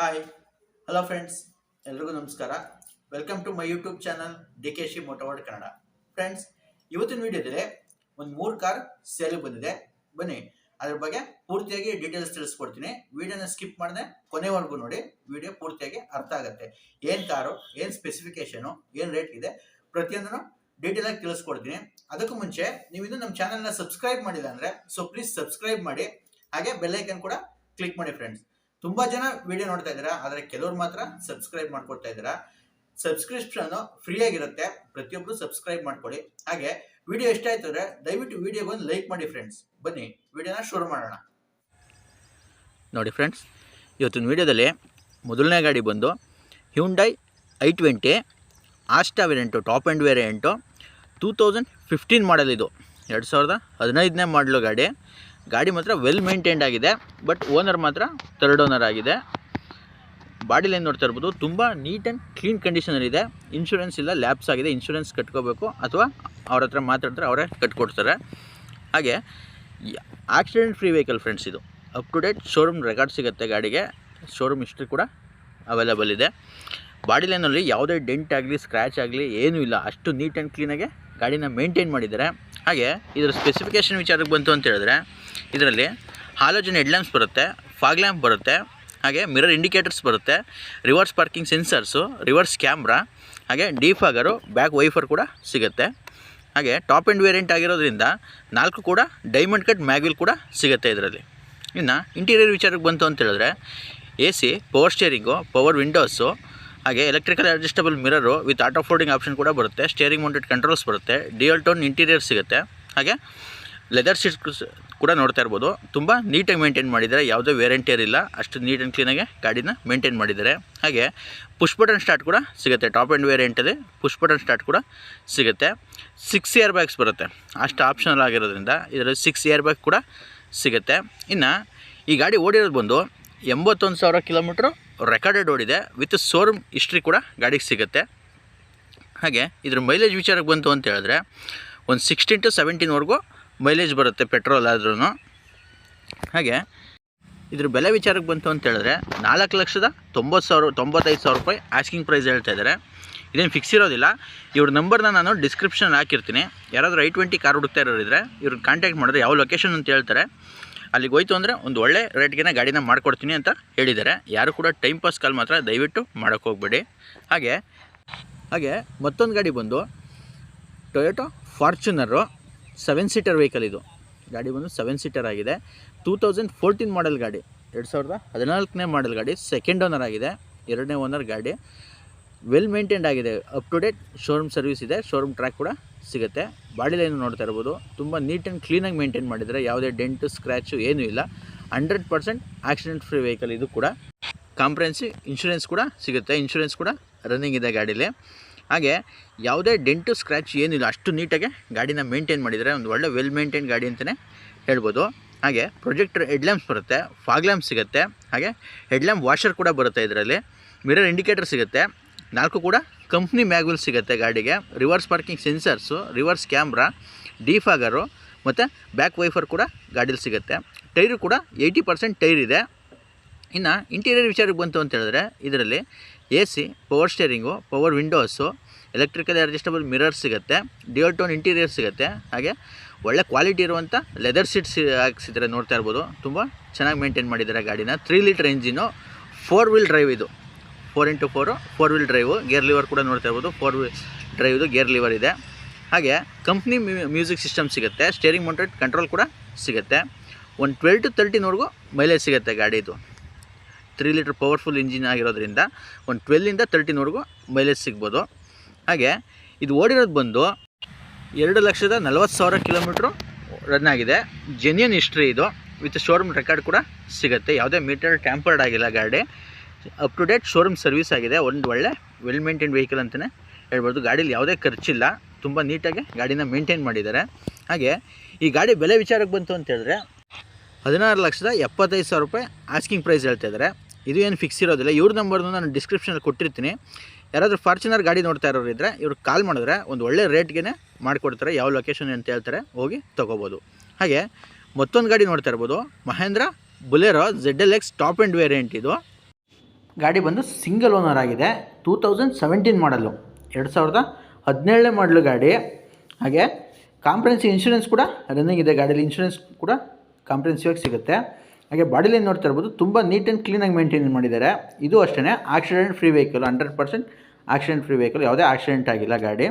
Hi hello friends ಎಲ್ರಿಗೂ ನಮಸ್ಕಾರ. Welcome to my YouTube channel D K she ಮೋಟೋವರ್ಡ್ Kannada friends ಇವತ್ತಿನ ವಿಡಿಯೋದಲ್ಲಿ ಒಂದು ಮೂರು ಕಾರ್ ಸೇಲಿಗೆ ಬಂದಿದೆ. ಬನ್ನಿ, ಅದ್ರ ಬಗ್ಗೆ ಪೂರ್ತಿಯಾಗಿ ಡೀಟೇಲ್ಸ್ ತಿಳಿಸ್ಕೊಡ್ತೀನಿ. ವಿಡಿಯೋನ ಸ್ಕಿಪ್ ಮಾಡದೆ ಕೊನೆವರೆಗೂ ನೋಡಿ, ವಿಡಿಯೋ ಪೂರ್ತಿಯಾಗಿ ಅರ್ಥ ಆಗುತ್ತೆ. ಏನು ಕಾರು, ಏನು ಸ್ಪೆಸಿಫಿಕೇಶನು ಏನು ರೇಟ್ ಇದೆ, ಪ್ರತಿಯೊಂದನ್ನು ಡೀಟೇಲ್ ಆಗಿ ತಿಳಿಸ್ಕೊಡ್ತೀನಿ. ಅದಕ್ಕೂ ಮುಂಚೆ, ನೀವು ಇದು ನಮ್ಮ ಚಾನಲ್ನ ಸಬ್ಸ್ಕ್ರೈಬ್ ಮಾಡಿಲ್ಲ ಅಂದರೆ ಸೊ ಪ್ಲೀಸ್ ಸಬ್ಸ್ಕ್ರೈಬ್ ಮಾಡಿ. ಹಾಗೆ ಬೆಲ್ಲೈಕನ್ ಕೂಡ ಕ್ಲಿಕ್ ಮಾಡಿ ಫ್ರೆಂಡ್ಸ್ ತುಂಬಾ ಜನ ವಿಡಿಯೋ ನೋಡ್ತಾ ಇದ್ದೀರಾ, ಆದರೆ ಕೆಲವ್ರು ಮಾತ್ರ ಸಬ್ಸ್ಕ್ರೈಬ್ ಮಾಡ್ಕೊಡ್ತಾ ಇದ್ದೀರಾ. ಸಬ್ಸ್ಕ್ರಿಪ್ಷನ್ ಫ್ರೀ ಆಗಿರುತ್ತೆ ಪ್ರತಿಯೊಬ್ಬರು ಸಬ್ಸ್ಕ್ರೈಬ್ ಮಾಡ್ಕೊಳ್ಳಿ. ಹಾಗೆ ವಿಡಿಯೋ ಇಷ್ಟ ಆಯ್ತು ಅಂದ್ರೆ ದಯವಿಟ್ಟು ವಿಡಿಯೋಗೆ ಒಂದು ಲೈಕ್ ಮಾಡಿ ಫ್ರೆಂಡ್ಸ್ ಬನ್ನಿ ವಿಡಿಯೋನ ಶುರು ಮಾಡೋಣ. ನೋಡಿ ಫ್ರೆಂಡ್ಸ್ ಇವತ್ತಿನ ವಿಡಿಯೋದಲ್ಲಿ ಮೊದಲನೇ ಗಾಡಿ ಬಂದು Hyundai i twenty Asta variant top end variant two thousand fifteen model ಇದು. ಎರಡು ಸಾವಿರದ ಹದಿನೈದನೇ ಮಾಡಲು ಗಾಡಿ. ಗಾಡಿ ಮಾತ್ರ ವೆಲ್ ಮೇಂಟೈನ್ಡ್ ಆಗಿದೆ ಬಟ್ ಓನರ್ ಮಾತ್ರ ಥರ್ಡ್ ಓನರ್ ಆಗಿದೆ. ಬಾಡಿ ಲೈನ್ ನೋಡ್ತಾ ಇರ್ಬೋದು, ತುಂಬ ನೀಟ್ ಆ್ಯಂಡ್ ಕ್ಲೀನ್ ಕಂಡೀಷನಲ್ಲಿದೆ ಇನ್ಶೂರೆನ್ಸ್ ಇಲ್ಲ ಲ್ಯಾಬ್ಸ್ ಆಗಿದೆ ಇನ್ಶೂರೆನ್ಸ್ ಕಟ್ಕೋಬೇಕು, ಅಥವಾ ಅವ್ರ ಹತ್ರ ಮಾತಾಡಿದ್ರೆ ಅವರೇ ಕಟ್ಕೊಡ್ತಾರೆ. ಹಾಗೆ ಆಕ್ಸಿಡೆಂಟ್ ಫ್ರೀ ವೆಹಿಕಲ್ ಫ್ರೆಂಡ್ಸ್ ಇದು. Up to date showroom record ಸಿಗುತ್ತೆ ಗಾಡಿಗೆ. ಶೋರೂಮ್ ಹಿಸ್ಟ್ರಿ ಕೂಡ ಅವೈಲೇಬಲ್ ಇದೆ. ಬಾಡಿ ಲೈನಲ್ಲಿ ಯಾವುದೇ ಡೆಂಟ್ ಆಗಲಿ ಸ್ಕ್ರ್ಯಾಚ್ ಆಗಲಿ, ಏನೂ ಇಲ್ಲ. ಅಷ್ಟು ನೀಟ್ ಆ್ಯಂಡ್ ಕ್ಲೀನಾಗೆ ಗಾಡಿನ ಮೇಂಟೈನ್ ಮಾಡಿದ್ದಾರೆ. ಹಾಗೆ ಇದರ ಸ್ಪೆಸಿಫಿಕೇಷನ್ ವಿಚಾರಕ್ಕೆ ಬಂತು ಅಂತ ಹೇಳಿದ್ರೆ, ಇದರಲ್ಲಿ ಹಾಲೋಜನ್ ಹೆಡ್ಲ್ಯಾಂಪ್ಸ್ ಬರುತ್ತೆ ಫಾಗ್ ಲ್ಯಾಂಪ್ ಬರುತ್ತೆ, ಹಾಗೆ ಮಿರರ್ ಇಂಡಿಕೇಟರ್ಸ್ ಬರುತ್ತೆ reverse parking sensors reverse camera ಹಾಗೆ ಡಿಫಾಗರು ಬ್ಯಾಕ್ ವೈಫರ್ ಕೂಡ ಸಿಗುತ್ತೆ. ಹಾಗೆ ಟಾಪ್ ಎಂಡ್ ವೇರಿಯಂಟ್ ಆಗಿರೋದ್ರಿಂದ ನಾಲ್ಕು ಕೂಡ ಡೈಮಂಡ್ ಕಟ್ ಮ್ಯಾಗ್ವಿಲ್ ಕೂಡ ಸಿಗುತ್ತೆ ಇದರಲ್ಲಿ. ಇನ್ನು ಇಂಟೀರಿಯರ್ ವಿಚಾರಕ್ಕೆ ಬಂತು ಅಂತ ಹೇಳಿದ್ರೆ A C power steering power windows ಹಾಗೆ electrical adjustable mirror with auto folding option ಕೂಡ ಬರುತ್ತೆ. ಸ್ಟೇರಿಂಗ್ ಮೌಂಟೆಡ್ ಕಂಟ್ರೋಲ್ಸ್ ಬರುತ್ತೆ. ಡಿಯಲ್ ಟೋನ್ ಇಂಟೀರಿಯರ್ ಸಿಗುತ್ತೆ. ಹಾಗೆ ಲೆದರ್ ಸೀಟ್ಸ್ ಕೂಡ ನೋಡ್ತಾ ಇರ್ಬೋದು. ತುಂಬ ನೀಟಾಗಿ ಮೇಂಟೈನ್ ಮಾಡಿದ್ದಾರೆ ಯಾವುದೇ ವೇರೆಂಟಿ ಇಲ್ಲ. ಅಷ್ಟು ನೀಟ್ ಆ್ಯಂಡ್ ಕ್ಲೀನಾಗಿ ಗಾಡಿನ ಮೇಂಟೈನ್ ಮಾಡಿದ್ದಾರೆ ಹಾಗೆ ಪುಷ್ ಬಟನ್ ಸ್ಟಾರ್ಟ್ ಕೂಡ ಸಿಗುತ್ತೆ. ಟಾಪ್ ಆ್ಯಂಡ್ ವೇರಿಯಂಟಲ್ಲಿ ಪುಷ್ ಬಟನ್ ಸ್ಟಾರ್ಟ್ ಕೂಡ ಸಿಗುತ್ತೆ. ಸಿಕ್ಸ್ ಇಯರ್ ಬ್ಯಾಗ್ಸ್ ಬರುತ್ತೆ. ಅಷ್ಟು ಆಪ್ಷನಲ್ ಆಗಿರೋದ್ರಿಂದ ಇದರಲ್ಲಿ ಸಿಕ್ಸ್ ಇಯರ್ ಬ್ಯಾಗ್ ಕೂಡ ಸಿಗುತ್ತೆ. ಇನ್ನು ಈ ಗಾಡಿ ಓಡಿರೋದು ಬಂದು ಎಂಬತ್ತೊಂದು ಸಾವಿರ ಕಿಲೋಮೀಟ್ರು ರೆಕಾರ್ಡೆಡ್ ಓಡಿದೆ. ವಿತ್ ಶೋರೂಮ್ ಹಿಸ್ಟ್ರಿ ಕೂಡ ಗಾಡಿಗೆ ಸಿಗುತ್ತೆ. ಹಾಗೆ ಇದ್ರ ಮೈಲೇಜ್ ವಿಚಾರಕ್ಕೆ ಬಂತು ಅಂತ ಹೇಳಿದ್ರೆ, ಒಂದು ಸಿಕ್ಸ್ಟೀನ್ ಟು ಸೆವೆಂಟೀನ್ವರೆಗೂ ಮೈಲೇಜ್ ಬರುತ್ತೆ ಪೆಟ್ರೋಲ್ ಆದ್ರೂ ಹಾಗೆ ಇದ್ರ ಬೆಲೆ ವಿಚಾರಕ್ಕೆ ಬಂತು ಅಂತ ಹೇಳಿದ್ರೆ, ನಾಲ್ಕು ಲಕ್ಷದ ತೊಂಬತ್ತು ಸಾವಿರ, ತೊಂಬತ್ತೈದು ಸಾವಿರ ರೂಪಾಯಿ ಆಸ್ಕಿಂಗ್ ಪ್ರೈಸ್ ಹೇಳ್ತಾ ಇದ್ದಾರೆ. ಇದೇನು ಫಿಕ್ಸ್ ಇರೋದಿಲ್ಲ. ಇವ್ರ ನಂಬರ್ನ ನಾನು ಡಿಸ್ಕ್ರಿಪ್ಷನ್ ಹಾಕಿರ್ತೀನಿ. ಯಾರಾದರೂ ಐ ಟ್ವೆಂಟಿ ಕಾರ್ ಹುಡುಕ್ತಾ ಇರೋರಿದ್ರೆ, ಇವ್ರನ್ನ ಕಾಂಟ್ಯಾಕ್ಟ್ ಮಾಡಿದ್ರೆ ಯಾವ ಲೊಕೇಶನ್ ಅಂತ ಹೇಳ್ತಾರೆ. ಅಲ್ಲಿಗೆ ಹೋಯ್ತು ಅಂದರೆ ಒಂದು ಒಳ್ಳೆ ರೇಟ್ಗೆ ಗಾಡಿನ ಮಾಡಿಕೊಡ್ತೀನಿ ಅಂತ ಹೇಳಿದ್ದಾರೆ. ಯಾರು ಕೂಡ ಟೈಮ್ ಪಾಸ್ ಕಾಲ್ ಮಾತ್ರ ದಯವಿಟ್ಟು ಮಾಡೋಕ್ಕೆ ಹೋಗ್ಬೇಡಿ. ಹಾಗೆ ಹಾಗೆ ಮತ್ತೊಂದು ಗಾಡಿ ಬಂದು Toyota Fortuner seven seater vehicle ಇದು. ಗಾಡಿ ಬಂದು ಸೆವೆನ್ ಸೀಟರ್ ಆಗಿದೆ. ಟೂ ತೌಸಂಡ್ ಫೋರ್ಟೀನ್ ಮಾಡೆಲ್ ಗಾಡಿ. ಎರಡು ಸಾವಿರದ ಹದಿನಾಲ್ಕನೇ ಮಾಡೆಲ್ ಗಾಡಿ ಸೆಕೆಂಡ್ ಓನರ್ ಆಗಿದೆ. ಎರಡನೇ ಓನರ್ ಗಾಡಿ. ವೆಲ್ ಮೇಂಟೈನ್ಡ್ ಆಗಿದೆ. Up to date showroom service ಇದೆ. ಶೋರೂಮ್ ಟ್ರ್ಯಾಕ್ ಕೂಡ ಸಿಗುತ್ತೆ. ಬಾಡಿ ಲೈನ್ ನೋಡ್ತಾ ಇರ್ಬೋದು. ತುಂಬ ನೀಟ್ ಆ್ಯಂಡ್ ಕ್ಲೀನಾಗಿ ಮೇಂಟೈನ್ ಮಾಡಿದರೆ ಯಾವುದೇ ಡೆಂಟು ಸ್ಕ್ರ್ಯಾಚು ಏನೂ ಇಲ್ಲ. Hundred percent accident free vehicle ಇದು ಕೂಡ. ಕಾಂಪ್ರೆನ್ಸಿ ಇನ್ಶೂರೆನ್ಸ್ ಕೂಡ ಸಿಗುತ್ತೆ. ಇನ್ಶೂರೆನ್ಸ್ ಕೂಡ ರನ್ನಿಂಗ್ ಇದೆ ಗಾಡೀಲಿ. ಹಾಗೆ ಯಾವುದೇ ಡೆಂಟು ಸ್ಕ್ರ್ಯಾಚ್ ಏನಿಲ್ಲ ಅಷ್ಟು ನೀಟಾಗಿ ಗಾಡಿನ ಮೇಂಟೈನ್ ಮಾಡಿದರೆ ಒಂದು ಒಳ್ಳೆ ವೆಲ್ ಮೇಂಟೈನ್ ಗಾಡಿ ಅಂತಲೇ ಹೇಳ್ಬೋದು. ಹಾಗೆ ಪ್ರೊಜೆಕ್ಟರ್ ಹೆಡ್ಲ್ಯಾಂಪ್ಸ್ ಬರುತ್ತೆ. ಫಾಗ್ ಲ್ಯಾಂಪ್ ಸಿಗುತ್ತೆ. ಹಾಗೆ ಹೆಡ್ಲ್ಯಾಂಪ್ ವಾಷರ್ ಕೂಡ ಬರುತ್ತೆ ಇದರಲ್ಲಿ. ಮಿರರ್ ಇಂಡಿಕೇಟರ್ ಸಿಗುತ್ತೆ. ನಾಲ್ಕು ಕೂಡ ಕಂಪ್ನಿ ಮ್ಯಾಗ್ವಿಲ್ ಸಿಗುತ್ತೆ ಗಾಡಿಗೆ. Reverse parking sensors reverse camera defogger ಮತ್ತು ಬ್ಯಾಕ್ ವೈಫರ್ ಕೂಡ ಗಾಡೀಲಿ ಸಿಗುತ್ತೆ. ಟೈರು ಕೂಡ ಏಯ್ಟಿ ಪರ್ಸೆಂಟ್ ಟೈರ್ ಇದೆ. ಇನ್ನು ಇಂಟೀರಿಯರ್ ವಿಚಾರಕ್ಕೆ ಬಂತು ಅಂತ ಹೇಳಿದ್ರೆ ಇದರಲ್ಲಿ A C power steering power windows electrical adjustable mirror ಸಿಗುತ್ತೆ. ಡಿಯಲ್ ಟೋನ್ ಇಂಟೀರಿಯರ್ ಸಿಗುತ್ತೆ. ಹಾಗೆ ಒಳ್ಳೆ ಕ್ವಾಲಿಟಿ ಇರುವಂಥ ಲೆದರ್ ಸೀಟ್ಸ್ ಹಾಕ್ಸಿದ್ರೆ ನೋಡ್ತಾ ಇರ್ಬೋದು. ತುಂಬ ಚೆನ್ನಾಗಿ ಮೇಂಟೈನ್ ಮಾಡಿದ್ದಾರೆ ಗಾಡಿನ. Three litre engine four wheel drive ಇದು. Four into four, four wheel drive, gear lever ಕೂಡ ನೋಡ್ತಾ ಇರ್ಬೋದು. ಫೋರ್ ವೀಲ್ ಡ್ರೈವ್ದು ಗೇರ್ ಲಿವರ್ ಇದೆ. ಹಾಗೆ ಕಂಪ್ನಿ ಮ್ಯೂಸಿಕ್ ಸಿಸ್ಟಮ್ ಸಿಗುತ್ತೆ, ಸ್ಟೇರಿಂಗ್ ಮೌಂಟೆಡ್ ಕಂಟ್ರೋಲ್ ಕೂಡ ಸಿಗುತ್ತೆ. ಒಂದು ಟ್ವೆಲ್ ಟು ತರ್ಟಿನವರೆಗೂ ಮೈಲೇಜ್ ಸಿಗುತ್ತೆ ಗಾಡಿದು. ತ್ರೀ ಲೀಟ್ರ್ ಪವರ್ಫುಲ್ ಇಂಜಿನ್ ಆಗಿರೋದ್ರಿಂದ ಒಂದು ಟ್ವೆಲ್ಲಿಂದ ತರ್ಟಿನವರೆಗೂ ಮೈಲೇಜ್ ಸಿಗ್ಬೋದು. ಹಾಗೆ ಇದು ಓಡಿರೋದು ಬಂದು ಎರಡು ಲಕ್ಷದ ನಲವತ್ತು ಸಾವಿರ ಕಿಲೋಮೀಟ್ರು ರನ್ ಆಗಿದೆ. ಜೆನ್ಯನ್ ಹಿಸ್ಟ್ರಿ ಇದು. ವಿತ್ ಶೋರೂಮ್ ರೆಕಾರ್ಡ್ ಕೂಡ ಸಿಗುತ್ತೆ. ಯಾವುದೇ ಮೀಟರ್ ಟ್ಯಾಂಪರ್ಡ್ ಆಗಿಲ್ಲ ಗಾಡಿ. Up to date showroom service ಆಗಿದೆ. ಒಂದು ಒಳ್ಳೆ ವೆಲ್ ಮೇಂಟೈನ್ ವೆಹಿಕಲ್ ಅಂತಲೇ ಹೇಳ್ಬೋದು. ಗಾಡೀಲಿ ಯಾವುದೇ ಖರ್ಚಿಲ್ಲ. ತುಂಬ ನೀಟಾಗಿ ಗಾಡಿನ ಮೇಂಟೈನ್ ಮಾಡಿದ್ದಾರೆ. ಹಾಗೆ ಈ ಗಾಡಿ ಬೆಲೆ ವಿಚಾರಕ್ಕೆ ಬಂತು ಅಂತ ಹೇಳಿದ್ರೆ ಹದಿನಾರು ಲಕ್ಷದ ಎಪ್ಪತ್ತೈದು ಸಾವಿರ ರೂಪಾಯಿ ಆಸ್ಕಿಂಗ್ ಪ್ರೈಸ್ ಹೇಳ್ತಾ ಇದ್ದಾರೆ. ಇದು ಏನು ಫಿಕ್ಸ್ ಇರೋದಿಲ್ಲ. ಇವ್ರ ನಂಬರ್ನ ನಾನು ಡಿಸ್ಕ್ರಿಪ್ಷನಲ್ಲಿ ಕೊಟ್ಟಿರ್ತೀನಿ. ಯಾರಾದರೂ ಫಾರ್ಚುನರ್ ಗಾಡಿ ನೋಡ್ತಾ ಇರೋರು ಇದ್ದರೆ ಇವ್ರಿಗೆ ಕಾಲ್ ಮಾಡಿದ್ರೆ ಒಂದು ಒಳ್ಳೆ ರೇಟ್ಗೆ ಮಾಡಿಕೊಡ್ತಾರೆ. ಯಾವ ಲೊಕೇಶನ್ ಅಂತ ಹೇಳ್ತಾರೆ. ಹೋಗಿ ತೊಗೋಬೋದು. ಹಾಗೆ ಮತ್ತೊಂದು ಗಾಡಿ ನೋಡ್ತಾ ಇರ್ಬೋದು. Mahindra Bolero Z L X top end variant ಇದು. ಗಾಡಿ ಬಂದು ಸಿಂಗಲ್ ಓನರ್ ಆಗಿದೆ. ಟೂ ತೌಸಂಡ್ ಸೆವೆಂಟೀನ್ ಮಾಡಲು ಎರಡು ಸಾವಿರದ ಹದಿನೇಳನೇ ಮಾಡಲು ಗಾಡಿ. ಹಾಗೆ ಕಾಂಪ್ರೆನ್ಸಿವ್ ಇನ್ಶೂರೆನ್ಸ್ ಕೂಡ ರನ್ನಿಂಗ್ ಇದೆ. ಗಾಡೀಲಿ ಇನ್ಶೂರೆನ್ಸ್ ಕೂಡ ಕಾಂಪ್ರೆನ್ಸಿವ್ ಆಗಿ ಸಿಗುತ್ತೆ. ಹಾಗೆ ಬಾಡಿಲಿ ನೋಡ್ತಾ ಇರ್ಬೋದು. ತುಂಬ ನೀಟ್ ಆ್ಯಂಡ್ ಕ್ಲೀನಾಗಿ ಮೇಂಟೈನ್ ಮಾಡಿದ್ದಾರೆ. ಇದು ಅಷ್ಟೇ accident free vehicle hundred percent accident free vehicle ಯಾವುದೇ ಆಕ್ಸಿಡೆಂಟ್ ಆಗಿಲ್ಲ ಗಾಡಿ.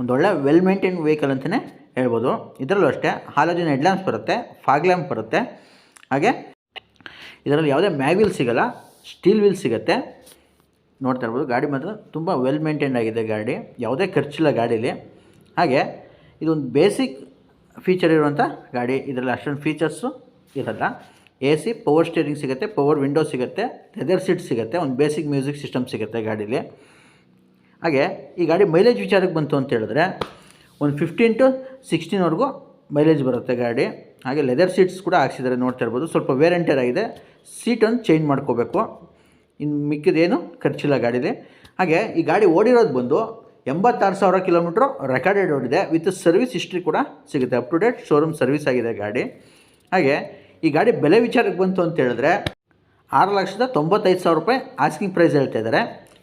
ಒಂದೊಳ್ಳೆ ವೆಲ್ ಮೇಂಟೈನ್ ವೆಹಿಕಲ್ ಅಂತಲೇ ಹೇಳ್ಬೋದು. ಇದರಲ್ಲೂ ಅಷ್ಟೇ. ಹಾಲೋಜಿನ್ ಹೆಡ್ಲ್ಯಾಂಪ್ಸ್ ಬರುತ್ತೆ. ಫಾಗ್ ಲ್ಯಾಂಪ್ ಬರುತ್ತೆ. ಹಾಗೆ ಇದರಲ್ಲಿ ಯಾವುದೇ ಮ್ಯಾಗ್ವಿಲ್ ಸಿಗಲ್ಲ. ಸ್ಟೀಲ್ ವೀಲ್ ಸಿಗುತ್ತೆ. ನೋಡ್ತಾ ಇರ್ಬೋದು, ಗಾಡಿ ಮಾತ್ರ ತುಂಬ ವೆಲ್ ಮೇಂಟೈನ್ ಆಗಿದೆ ಗಾಡಿ. ಯಾವುದೇ ಖರ್ಚಿಲ್ಲ ಗಾಡೀಲಿ. ಹಾಗೆ ಇದೊಂದು ಬೇಸಿಕ್ ಫೀಚರ್ ಇರುವಂಥ ಗಾಡಿ. ಇದರಲ್ಲಿ ಅಷ್ಟೊಂದು ಫೀಚರ್ಸು ಇರಲ್ಲ. ಎ ಸಿ ಪವರ್ ಸ್ಟೇರಿಂಗ್ ಸಿಗುತ್ತೆ ಪವರ್ ವಿಂಡೋ ಸಿಗುತ್ತೆ ಲೆದರ್ ಸೀಟ್ ಸಿಗುತ್ತೆ, ಒಂದು ಬೇಸಿಕ್ ಮ್ಯೂಸಿಕ್ ಸಿಸ್ಟಮ್ ಸಿಗುತ್ತೆ ಗಾಡೀಲಿ. ಹಾಗೆ ಈ ಗಾಡಿ ಮೈಲೇಜ್ ವಿಚಾರಕ್ಕೆ ಬಂತು ಅಂತ ಹೇಳಿದ್ರೆ, ಒಂದು ಫಿಫ್ಟೀನ್ ಟು ಸಿಕ್ಸ್ಟೀನ್ವರೆಗೂ ಮೈಲೇಜ್ ಬರುತ್ತೆ ಗಾಡಿ. ಹಾಗೆ ಲೆದರ್ ಸೀಟ್ಸ್ ಕೂಡ ಹಾಕ್ಸಿದ್ದಾರೆ ನೋಡ್ತಾ ಇರ್ಬೋದು. ಸ್ವಲ್ಪ ವೇರೆಂಟರ್ ಆಗಿದೆ. ಸೀಟನ್ನು ಚೇಂಜ್ ಮಾಡ್ಕೋಬೇಕು. ಇನ್ನು ಮಿಕ್ಕಿದೇನು ಖರ್ಚಿಲ್ಲ ಗಾಡಿಲಿ. ಹಾಗೆ ಈ ಗಾಡಿ ಓಡಿರೋದು ಬಂದು ಎಂಬತ್ತಾರು ಸಾವಿರ ಕಿಲೋಮೀಟ್ರ್ ರೆಕಾರ್ಡೆಡ್ ಓಡಿದೆ. ವಿತ್ ಸರ್ವಿಸ್ ಹಿಸ್ಟ್ರಿ ಕೂಡ ಸಿಗುತ್ತೆ. Up to date showroom service ಆಗಿದೆ ಗಾಡಿ. ಹಾಗೆ ಈ ಗಾಡಿ ಬೆಲೆ ವಿಚಾರಕ್ಕೆ ಬಂತು ಅಂತ ಹೇಳಿದ್ರೆ ಆರು ಲಕ್ಷದ ತೊಂಬತ್ತೈದು ಸಾವಿರ ರೂಪಾಯಿ ಆಸ್ಕಿಂಗ್ ಪ್ರೈಸ್ ಹೇಳ್ತಾ ಇದ್ದಾರೆ.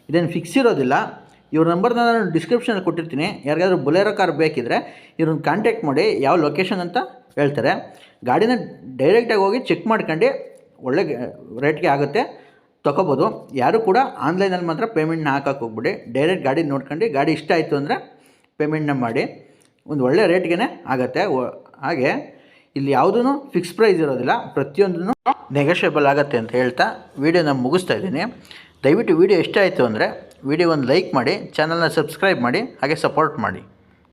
ಇದೇನು ಫಿಕ್ಸ್ ಇರೋದಿಲ್ಲ. ಇವ್ರ ನಂಬರ್ನ ನಾನು ಡಿಸ್ಕ್ರಿಪ್ಷನಲ್ಲಿ ಕೊಟ್ಟಿರ್ತೀನಿ. ಯಾರಿಗಾದ್ರೂ ಬುಲೆರೋ ಕಾರ್ ಬೇಕಿದ್ರೆ ಇವ್ರನ್ನ ಕಾಂಟ್ಯಾಕ್ಟ್ ಮಾಡಿ ಯಾವ ಲೊಕೇಶನ್ ಅಂತ ಹೇಳ್ತಾರೆ. ಗಾಡಿನ ಡೈರೆಕ್ಟಾಗಿ ಹೋಗಿ ಚೆಕ್ ಮಾಡ್ಕೊಂಡು ಒಳ್ಳೆ ರೇಟ್ಗೆ ಆಗುತ್ತೆ, ತೊಗೋಬೋದು. ಯಾರು ಕೂಡ ಆನ್ಲೈನಲ್ಲಿ ಮಾತ್ರ ಪೇಮೆಂಟ್ನ ಹಾಕೋಕೆ ಹೋಗ್ಬಿಡಿ. ಡೈರೆಕ್ಟ್ ಗಾಡಿ ನೋಡ್ಕೊಂಡು, ಗಾಡಿ ಇಷ್ಟ ಆಯಿತು ಅಂದರೆ ಪೇಮೆಂಟ್ನ ಮಾಡಿ. ಒಂದು ಒಳ್ಳೆ ರೇಟ್ಗೆ ಆಗುತ್ತೆ. ಹಾಗೆ ಇಲ್ಲಿ ಯಾವುದೂ ಫಿಕ್ಸ್ ಪ್ರೈಸ್ ಇರೋದಿಲ್ಲ. ಪ್ರತಿಯೊಂದೂ ನೆಗೋಷಿಯಬಲ್ ಆಗುತ್ತೆ ಅಂತ ಹೇಳ್ತಾ ವೀಡಿಯೋನ ಮುಗಿಸ್ತಾ ಇದ್ದೀನಿ. ದಯವಿಟ್ಟು ವೀಡಿಯೋ ಇಷ್ಟ ಆಯಿತು ಅಂದರೆ ವೀಡಿಯೋ ಒಂದು ಲೈಕ್ ಮಾಡಿ, ಚಾನಲ್ನ ಸಬ್ಸ್ಕ್ರೈಬ್ ಮಾಡಿ, ಹಾಗೆ ಸಪೋರ್ಟ್ ಮಾಡಿ.